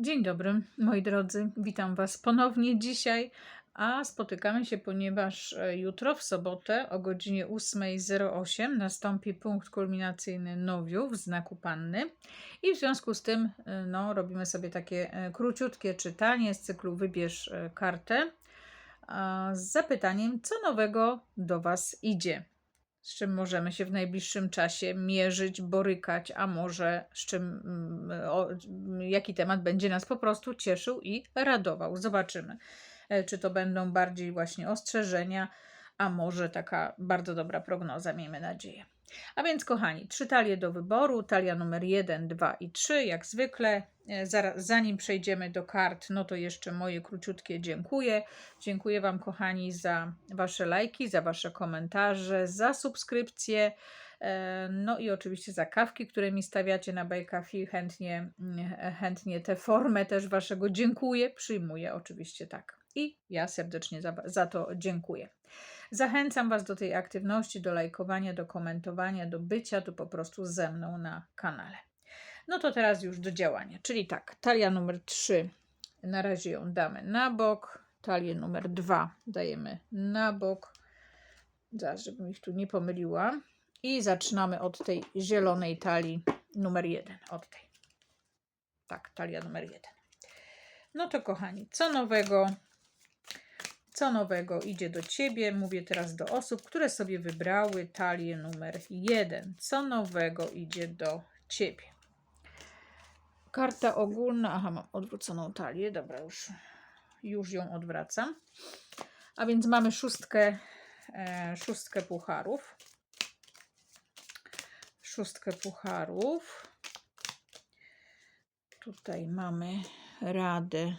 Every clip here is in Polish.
Dzień dobry, moi drodzy. Witam Was ponownie dzisiaj, a spotykamy się, ponieważ e, jutro w sobotę o godzinie 8.08 nastąpi punkt kulminacyjny Nowiu w znaku Panny. I w związku z tym e, no, robimy sobie takie e, króciutkie czytanie z cyklu Wybierz kartę. Z zapytaniem, co nowego do Was idzie z czym możemy się w najbliższym czasie mierzyć, borykać, a może z czym, mm, o, jaki temat będzie nas po prostu cieszył i radował. Zobaczymy, e, czy to będą bardziej właśnie ostrzeżenia, a może taka bardzo dobra prognoza, miejmy nadzieję. A więc, kochani, trzy talie do wyboru, talia numer 1, 2 i 3, jak zwykle. E, Zaraz, zanim przejdziemy do kart, no to jeszcze moje króciutkie dziękuję. Dziękuję Wam, kochani, za Wasze lajki, za Wasze komentarze, za subskrypcje. e, No i oczywiście za kawki, które mi stawiacie na Bajkafi. Chętnie, mm, chętnie tę formę też Waszego dziękuję, przyjmuję oczywiście tak. I ja serdecznie za, za to dziękuję. Zachęcam Was do tej aktywności, do lajkowania, do komentowania, do bycia tu po prostu ze mną na kanale. No to teraz już do działania. Czyli tak, talia numer 3 na razie ją damy na bok, talię numer 2 dajemy na bok. Zaraz, żebym ich tu nie pomyliła. I zaczynamy od tej zielonej talii numer 1. Od tej. Tak, talia numer 1. No to kochani, co nowego co nowego idzie do Ciebie? Mówię teraz do osób, które sobie wybrały talię numer 1. Co nowego idzie do Ciebie? Karta ogólna. Aha, mam odwróconą talię. Dobra, już, już ją odwracam. A więc mamy szóstkę, e, szóstkę pucharów. Szóstkę pucharów. Tutaj mamy radę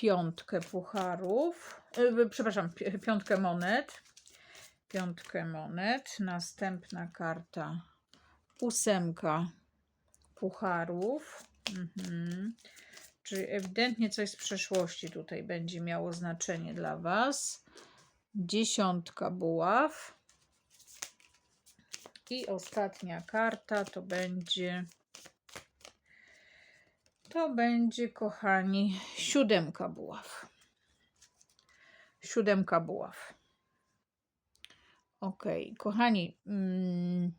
piątkę pucharów, e, przepraszam, pi- piątkę monet, piątkę monet, następna karta ósemka pucharów, mhm. czyli ewidentnie coś z przeszłości tutaj będzie miało znaczenie dla Was, dziesiątka buław. I ostatnia karta to będzie to będzie, kochani, siódemka buław. Siódemka buław. Ok, kochani. mm,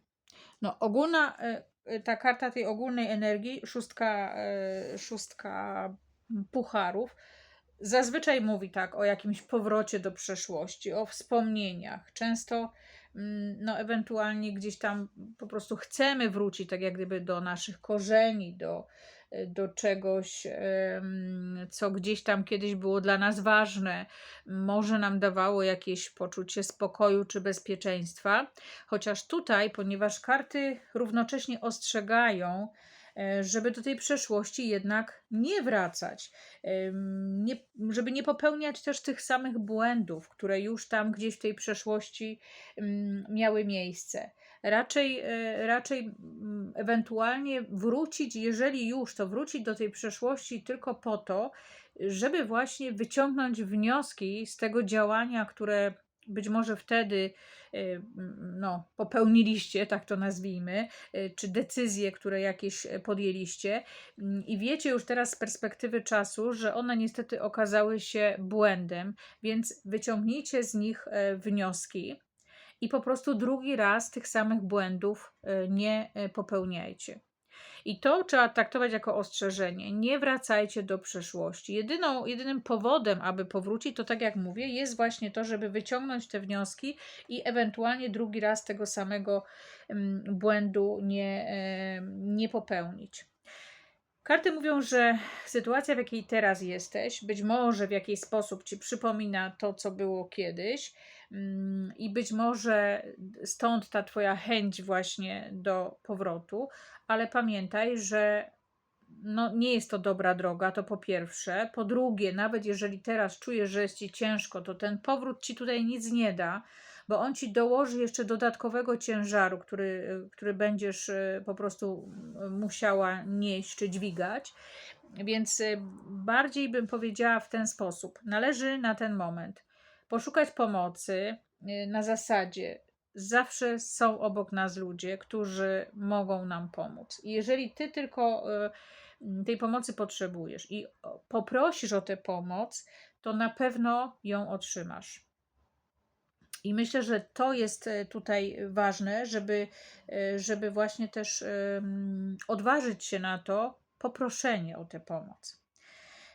No, ogólna, e, ta karta tej ogólnej energii, szóstka, e, szóstka pucharów, zazwyczaj mówi tak o jakimś powrocie do przeszłości, o wspomnieniach. Często, mm, no, ewentualnie gdzieś tam po prostu chcemy wrócić, tak jak gdyby do naszych korzeni, do, do czegoś, co gdzieś tam kiedyś było dla nas ważne, może nam dawało jakieś poczucie spokoju czy bezpieczeństwa. Chociaż tutaj, ponieważ karty równocześnie ostrzegają, e, żeby do tej przeszłości jednak nie wracać, nie, żeby nie popełniać też tych samych błędów, które już tam gdzieś w tej przeszłości miały miejsce raczej, e, raczej mm, ewentualnie wrócić, jeżeli już, to wrócić do tej przeszłości tylko po to, żeby właśnie wyciągnąć wnioski z tego działania, które być może wtedy e, mm, no, popełniliście, tak to nazwijmy, e, czy decyzje, które jakieś podjęliście. Mm, i wiecie już teraz z perspektywy czasu, że one niestety okazały się błędem, więc wyciągnijcie z nich wnioski i po prostu drugi raz tych samych błędów e, nie e, popełniajcie. I to trzeba traktować jako ostrzeżenie. Nie wracajcie do przeszłości. Jedyną, jedynym powodem, aby powrócić, to tak jak mówię, jest właśnie to, żeby wyciągnąć te wnioski i ewentualnie drugi raz tego samego mm, błędu nie, e, nie popełnić. Karty mówią, że sytuacja, w jakiej teraz jesteś, być może w jakiś sposób ci przypomina to, co było kiedyś, mm, i być może stąd ta Twoja chęć właśnie do powrotu, ale pamiętaj, że no, nie jest to dobra droga, to po pierwsze. Po drugie, nawet jeżeli teraz czujesz, że jest ci ciężko, to ten powrót ci tutaj nic nie da, bo on ci dołoży jeszcze dodatkowego ciężaru, który, który będziesz e, po prostu musiała nieść czy dźwigać. Więc e, bardziej bym powiedziała w ten sposób: należy na ten moment poszukać pomocy e, na zasadzie zawsze są obok nas ludzie, którzy mogą nam pomóc. I jeżeli ty tylko tej pomocy potrzebujesz i poprosisz o tę pomoc, to na pewno ją otrzymasz. I myślę, że to jest e, tutaj ważne, żeby, e, żeby właśnie też odważyć się na to poproszenie o tę pomoc.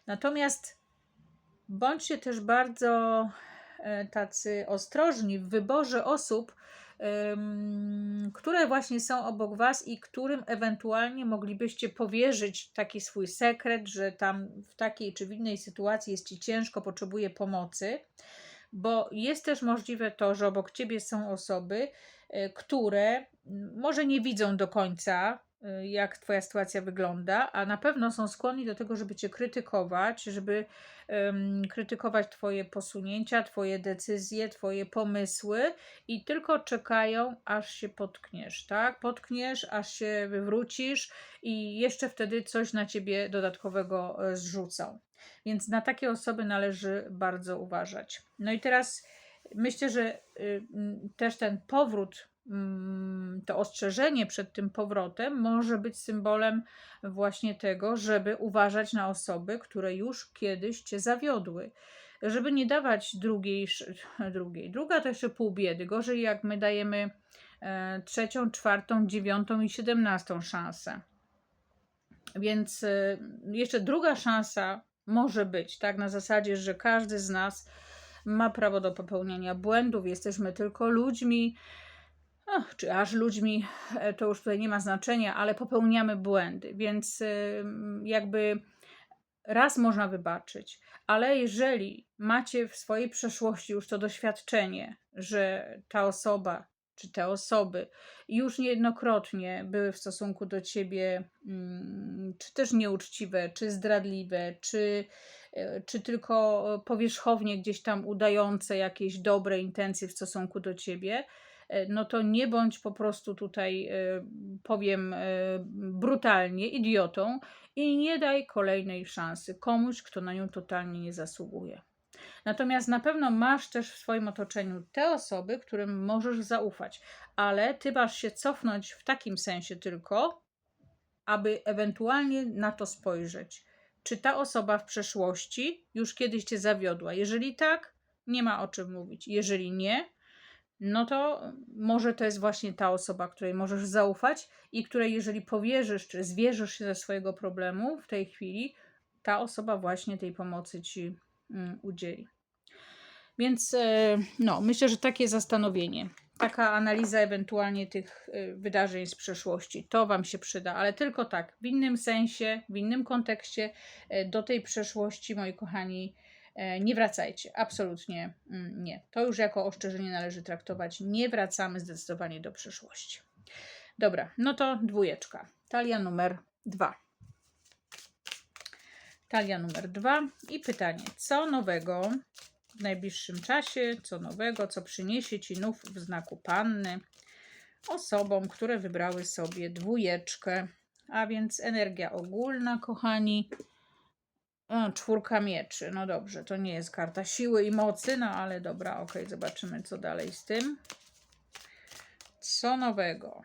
Natomiast bądźcie też bardzo e, tacy ostrożni w wyborze osób, które właśnie są obok Was i którym ewentualnie moglibyście powierzyć taki swój sekret, że tam w takiej czy w innej sytuacji jest Ci ciężko, potrzebuje pomocy bo jest też możliwe to, że obok ciebie są osoby, e, które może nie widzą do końca, e, jak twoja sytuacja wygląda, a na pewno są skłonni do tego, żeby cię krytykować, żeby em, krytykować twoje posunięcia, twoje decyzje, twoje pomysły i tylko czekają, aż się potkniesz, tak? Potkniesz, aż się wywrócisz i jeszcze wtedy coś na ciebie dodatkowego e, zrzucą. Więc na takie osoby należy bardzo uważać. No i teraz myślę, że y, też ten powrót, mm, to ostrzeżenie przed tym powrotem może być symbolem właśnie tego, żeby uważać na osoby, które już kiedyś cię zawiodły. Żeby nie dawać drugiej, drugiej. Druga to jeszcze pół biedy. Gorzej jak my dajemy e, trzecią, czwartą, dziewiątą i siedemnastą szansę. Więc y, jeszcze druga szansa może być, tak? Na zasadzie, że każdy z nas ma prawo do popełniania błędów, jesteśmy tylko ludźmi, ach, czy aż ludźmi, e, to już tutaj nie ma znaczenia, ale popełniamy błędy, więc y, jakby raz można wybaczyć, ale jeżeli macie w swojej przeszłości już to doświadczenie, że ta osoba czy te osoby już niejednokrotnie były w stosunku do ciebie, mm, czy też nieuczciwe, czy zdradliwe, czy, e, czy tylko powierzchownie gdzieś tam udające jakieś dobre intencje w stosunku do ciebie, e, no to nie bądź po prostu tutaj, e, powiem brutalnie, idiotą i nie daj kolejnej szansy komuś, kto na nią totalnie nie zasługuje. Natomiast na pewno masz też w swoim otoczeniu te osoby, którym możesz zaufać, ale ty masz się cofnąć w takim sensie tylko, aby ewentualnie na to spojrzeć. Czy ta osoba w przeszłości już kiedyś cię zawiodła? Jeżeli tak, nie ma o czym mówić. Jeżeli nie, no to może to jest właśnie ta osoba, której możesz zaufać i której, jeżeli powierzysz, czy zwierzysz się ze swojego problemu w tej chwili, ta osoba właśnie tej pomocy ci mm, udzieli. Więc e, no, myślę, że takie zastanowienie, taka analiza ewentualnie tych e, wydarzeń z przeszłości, to Wam się przyda, ale tylko tak, w innym sensie, w innym kontekście e, do tej przeszłości, moi kochani, nie wracajcie. Absolutnie mm, nie. To już jako oszczędzenie należy traktować. Nie wracamy zdecydowanie do przeszłości. Dobra, no to dwójeczka. Talia numer dwa. Talia numer dwa i pytanie, co nowego w najbliższym czasie, co nowego, co przyniesie Ci nów w znaku panny osobom, które wybrały sobie dwójeczkę, a więc energia ogólna, kochani. O, czwórka mieczy, no dobrze, to nie jest karta siły i mocy, no ale dobra, ok, zobaczymy co dalej z tym. Co nowego?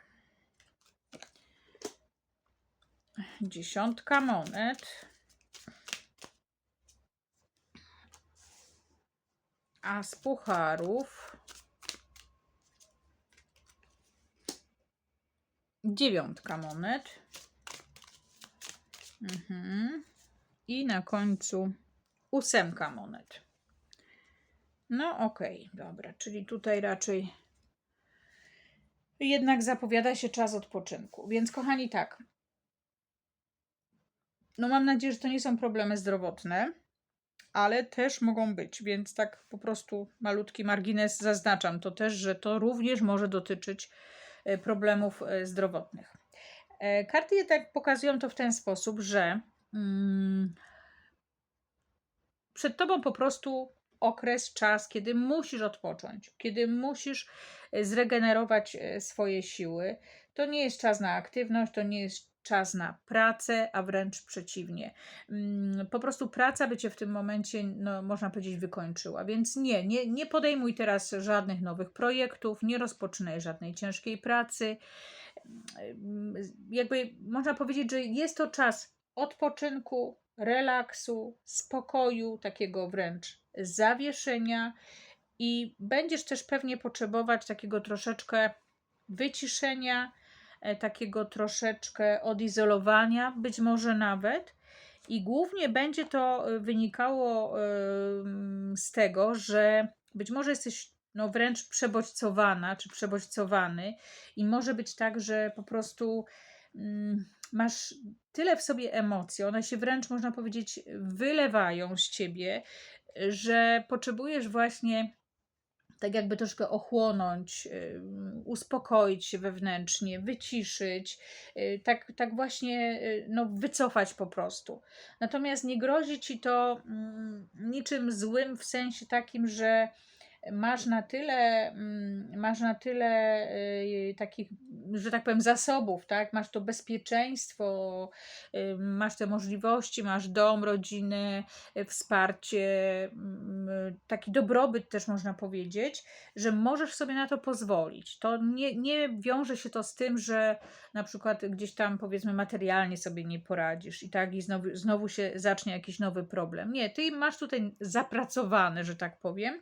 Dziesiątka monet. A z pucharów dziewiątka monet. Mhm. I na końcu ósemka monet. No okej, dobra, czyli tutaj raczej jednak zapowiada się czas odpoczynku. Więc kochani, tak. No mam nadzieję, że to nie są problemy zdrowotne ale też mogą być, więc tak po prostu malutki margines zaznaczam to też, że to również może dotyczyć e, problemów e, zdrowotnych. E, Karty jednak pokazują to w ten sposób, że mm, przed tobą po prostu okres, czas, kiedy musisz odpocząć, kiedy musisz zregenerować swoje siły. To nie jest czas na aktywność, to nie jest czas na pracę, a wręcz przeciwnie. Mm, Po prostu praca by cię w tym momencie, no, można powiedzieć, wykończyła. Więc nie, nie, nie podejmuj teraz żadnych nowych projektów, nie rozpoczynaj żadnej ciężkiej pracy. Mm, Jakby można powiedzieć, że jest to czas odpoczynku, relaksu, spokoju, takiego wręcz zawieszenia i będziesz też pewnie potrzebować takiego troszeczkę wyciszenia, takiego troszeczkę odizolowania, być może nawet. I głównie będzie to e, wynikało em, z tego, że być może jesteś no, wręcz przebodźcowana czy przebodźcowany, i może być tak, że po prostu mm, masz tyle w sobie emocji, one się wręcz można powiedzieć wylewają z ciebie, że potrzebujesz właśnie tak jakby troszkę ochłonąć, ym, uspokoić się wewnętrznie, wyciszyć, y, tak, tak właśnie y, no, wycofać po prostu. Natomiast nie grozi ci to mm, niczym złym w sensie takim, że masz na tyle, mm, masz na tyle y, takich, że tak powiem, zasobów, tak? Masz to bezpieczeństwo, y, masz te możliwości, masz dom, rodzinę, y, wsparcie, mm, taki dobrobyt też można powiedzieć, że możesz sobie na to pozwolić. To nie, nie wiąże się to z tym, że na przykład gdzieś tam powiedzmy materialnie sobie nie poradzisz i tak i znowu, znowu się zacznie jakiś nowy problem. Nie, ty masz tutaj zapracowane, że tak powiem.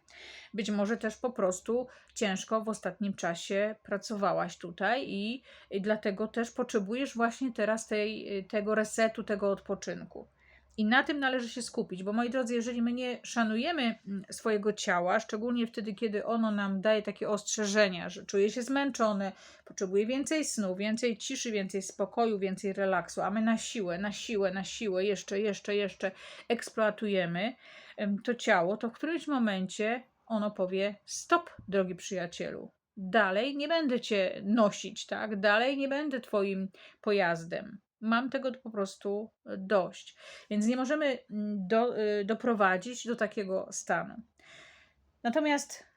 Być może też po prostu ciężko w ostatnim czasie pracowałaś tutaj i, i dlatego też potrzebujesz właśnie teraz tej, tego resetu, tego odpoczynku. I na tym należy się skupić, bo moi drodzy, jeżeli my nie szanujemy mm, swojego ciała, szczególnie wtedy, kiedy ono nam daje takie ostrzeżenia, że czuje się zmęczone, potrzebuje więcej snu, więcej ciszy, więcej spokoju, więcej relaksu, a my na siłę, na siłę, na siłę, jeszcze, jeszcze, jeszcze eksploatujemy em, to ciało, to w którymś momencie ono powie: Stop, drogi przyjacielu. Dalej nie będę cię nosić, tak? Dalej nie będę twoim pojazdem. Mam tego po prostu dość. Więc nie możemy mm, do, y, doprowadzić do takiego stanu. Natomiast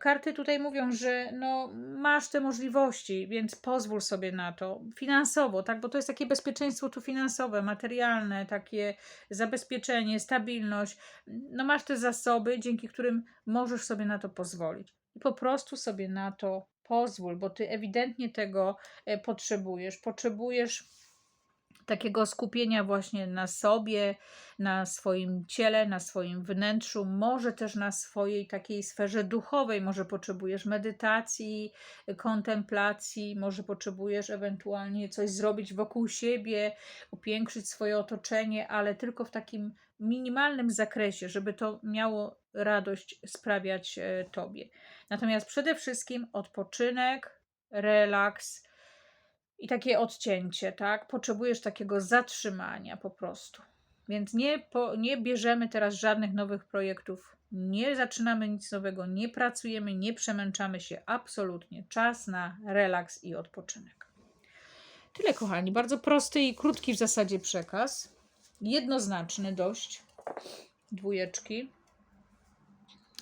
karty tutaj mówią, że no, masz te możliwości, więc pozwól sobie na to finansowo, tak? Bo to jest takie bezpieczeństwo tu finansowe, materialne, takie zabezpieczenie, stabilność. No, masz te zasoby, dzięki którym możesz sobie na to pozwolić. I po prostu sobie na to pozwól, bo ty ewidentnie tego e, potrzebujesz. Potrzebujesz takiego skupienia właśnie na sobie, na swoim ciele, na swoim wnętrzu, może też na swojej takiej sferze duchowej, może potrzebujesz medytacji, kontemplacji, może potrzebujesz ewentualnie coś zrobić wokół siebie, upiększyć swoje otoczenie, ale tylko w takim minimalnym zakresie, żeby to miało radość sprawiać e, tobie. Natomiast przede wszystkim odpoczynek, relaks, i takie odcięcie, tak? Potrzebujesz takiego zatrzymania po prostu. Więc nie, po, nie bierzemy teraz żadnych nowych projektów, nie zaczynamy nic nowego, nie pracujemy, nie przemęczamy się absolutnie. Czas na relaks i odpoczynek. Tyle, kochani. Bardzo prosty i krótki w zasadzie przekaz. Jednoznaczny dość. Dwójeczki.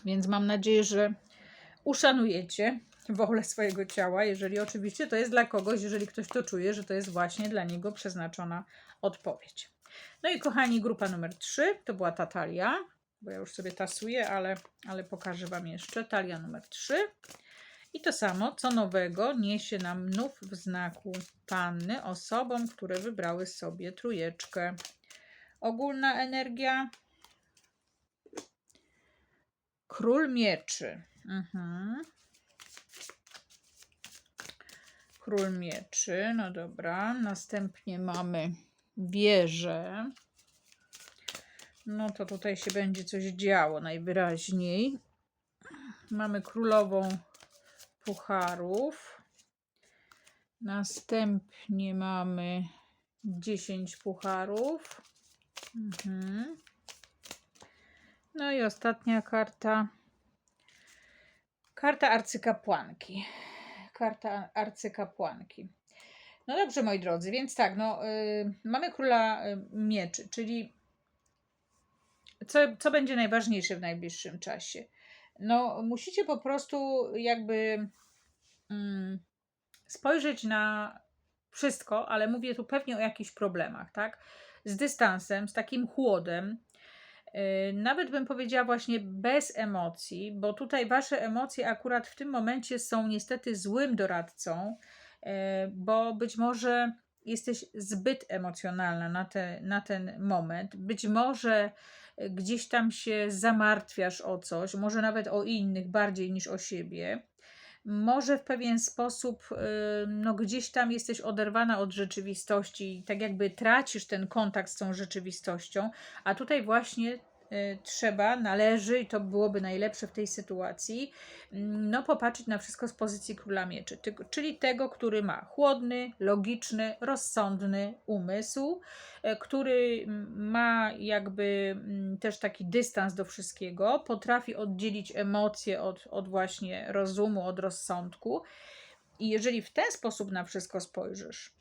Więc mam nadzieję, że uszanujecie wolę swojego ciała, jeżeli oczywiście to jest dla kogoś, jeżeli ktoś to czuje, że to jest właśnie dla niego przeznaczona odpowiedź. No i kochani, grupa numer 3 to była ta talia, bo ja już sobie tasuję, ale, ale pokażę Wam jeszcze. Talia numer 3. I to samo, co nowego niesie nam nów w znaku panny osobom, które wybrały sobie trójeczkę. Ogólna energia. Król mieczy. Mhm. Król mieczy, no dobra. Następnie mamy wieżę. No to tutaj się będzie coś działo najwyraźniej. Mamy królową pucharów. Następnie mamy 10 pucharów. Mhm. No i ostatnia karta. Karta arcykapłanki karta arcykapłanki. No dobrze, moi drodzy, więc tak, no, y, mamy króla y, mieczy, czyli co, co będzie najważniejsze w najbliższym czasie? No, musicie po prostu jakby mm, spojrzeć na wszystko, ale mówię tu pewnie o jakichś problemach, tak? Z dystansem, z takim chłodem, nawet bym powiedziała właśnie bez emocji, bo tutaj wasze emocje akurat w tym momencie są niestety złym doradcą, yy, bo być może jesteś zbyt emocjonalna na, te, na ten moment. Być może y, gdzieś tam się zamartwiasz o coś, może nawet o innych bardziej niż o siebie. Może w pewien sposób, no gdzieś tam jesteś oderwana od rzeczywistości, tak jakby tracisz ten kontakt z tą rzeczywistością, a tutaj właśnie trzeba, należy, i to byłoby najlepsze w tej sytuacji, mm, no popatrzeć na wszystko z pozycji króla mieczy, czyli tego, który ma chłodny, logiczny, rozsądny umysł, e, który mm, ma jakby mm, też taki dystans do wszystkiego, potrafi oddzielić emocje od, od właśnie rozumu, od rozsądku. I jeżeli w ten sposób na wszystko spojrzysz,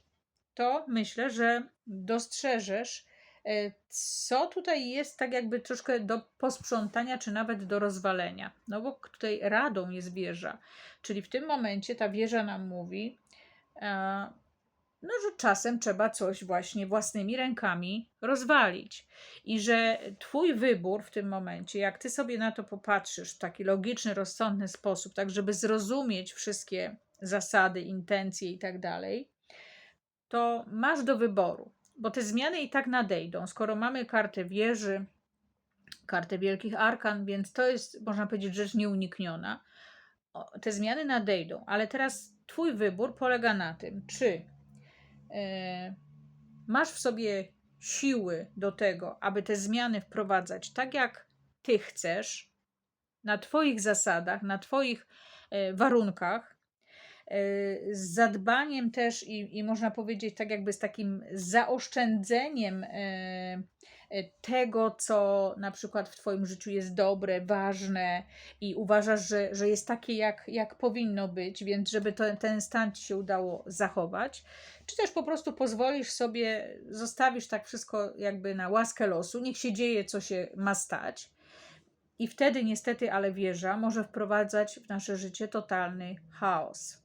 to myślę, że dostrzeżesz, co tutaj jest tak jakby troszkę do posprzątania, czy nawet do rozwalenia. No bo tutaj radą jest wieża, czyli w tym momencie ta wieża nam mówi, e, no, że czasem trzeba coś właśnie własnymi rękami rozwalić. I że Twój wybór w tym momencie, jak Ty sobie na to popatrzysz w taki logiczny, rozsądny sposób, tak żeby zrozumieć wszystkie zasady, intencje i tak dalej, to masz do wyboru, bo te zmiany i tak nadejdą. Skoro mamy kartę wieży, kartę wielkich arkan, więc to jest, można powiedzieć, rzecz nieunikniona. Te zmiany nadejdą, ale teraz Twój wybór polega na tym, czy e, masz w sobie siły do tego, aby te zmiany wprowadzać tak, jak Ty chcesz, na Twoich zasadach, na Twoich e, warunkach, z zadbaniem też i, i można powiedzieć tak jakby z takim zaoszczędzeniem e, e, tego, co na przykład w Twoim życiu jest dobre, ważne i uważasz, że, że jest takie, jak, jak powinno być, więc żeby to, ten stan Ci się udało zachować, czy też po prostu pozwolisz sobie, zostawisz tak wszystko jakby na łaskę losu, niech się dzieje, co się ma stać. I wtedy niestety, ale wieża może wprowadzać w nasze życie totalny chaos.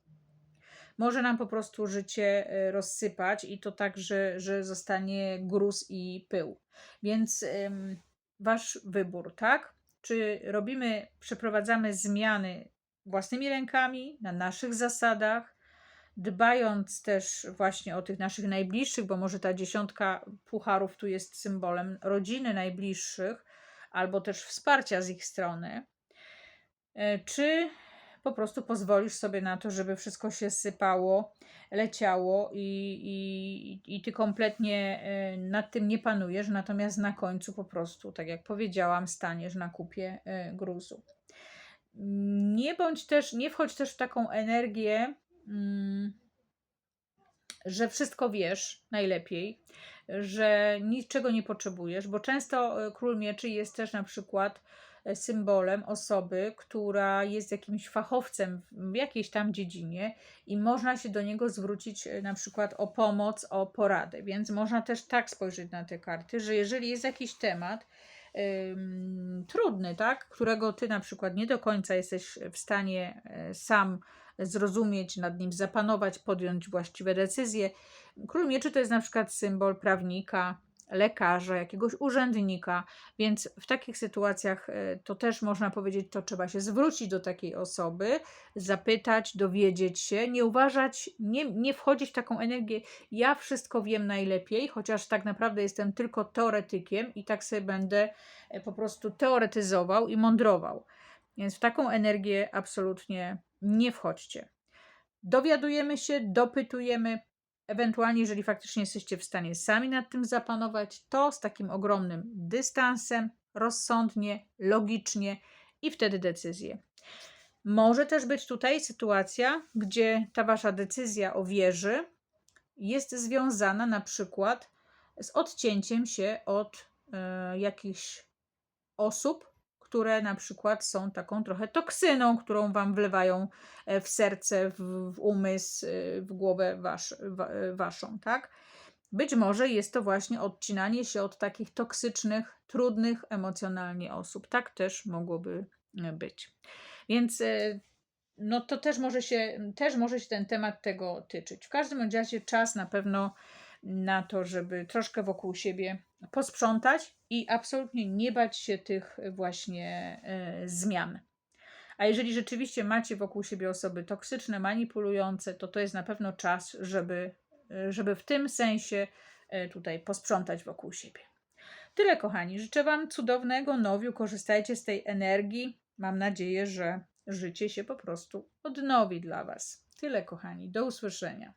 Może nam po prostu życie e, rozsypać i to tak, że, że zostanie gruz i pył. Więc wasz wybór, tak? Czy robimy, przeprowadzamy zmiany własnymi rękami, na naszych zasadach, dbając też właśnie o tych naszych najbliższych, bo może ta dziesiątka pucharów tu jest symbolem rodziny najbliższych, albo też wsparcia z ich strony, E, czy po prostu pozwolisz sobie na to, żeby wszystko się sypało, leciało i, i, i ty kompletnie e, nad tym nie panujesz, natomiast na końcu po prostu, tak jak powiedziałam, staniesz na kupie e, gruzu. Nie bądź też, nie wchodź też w taką energię, mm, że wszystko wiesz najlepiej, że niczego nie potrzebujesz, bo często e, król mieczy jest też na przykład symbolem osoby, która jest jakimś fachowcem w jakiejś tam dziedzinie i można się do niego zwrócić e, na przykład o pomoc, o poradę. Więc można też tak spojrzeć na te karty, że jeżeli jest jakiś temat, trudny, tak, którego ty na przykład nie do końca jesteś w stanie e, sam zrozumieć, nad nim zapanować, podjąć właściwe decyzje. Król Mieczy to jest na przykład symbol prawnika, lekarza, jakiegoś urzędnika, więc w takich sytuacjach e, to też można powiedzieć, to trzeba się zwrócić do takiej osoby, zapytać, dowiedzieć się, nie uważać, nie, nie wchodzić w taką energię, ja wszystko wiem najlepiej, chociaż tak naprawdę jestem tylko teoretykiem i tak sobie będę e, po prostu teoretyzował i mądrował. Więc w taką energię absolutnie nie wchodźcie. Dowiadujemy się, dopytujemy, ewentualnie, jeżeli faktycznie jesteście w stanie sami nad tym zapanować, to z takim ogromnym dystansem, rozsądnie, logicznie i wtedy decyzję. Może też być tutaj sytuacja, gdzie ta wasza decyzja o wieży jest związana na przykład z odcięciem się od e, jakichś osób, które na przykład są taką trochę toksyną, którą wam wlewają e, w serce, w, w umysł, e, w głowę e, waszą, tak? Być może jest to właśnie odcinanie się od takich toksycznych, trudnych emocjonalnie osób. Tak też mogłoby być. Więc no to też może, się, też może się ten temat tego tyczyć. W każdym razie czas na pewno na to, żeby troszkę wokół siebie posprzątać i absolutnie nie bać się tych właśnie e, zmian. A jeżeli rzeczywiście macie wokół siebie osoby toksyczne, manipulujące, to to jest na pewno czas, żeby, e, żeby w tym sensie e, tutaj posprzątać wokół siebie. Tyle, kochani. Życzę Wam cudownego nowiu. Korzystajcie z tej energii. Mam nadzieję, że życie się po prostu odnowi dla Was. Tyle, kochani. Do usłyszenia.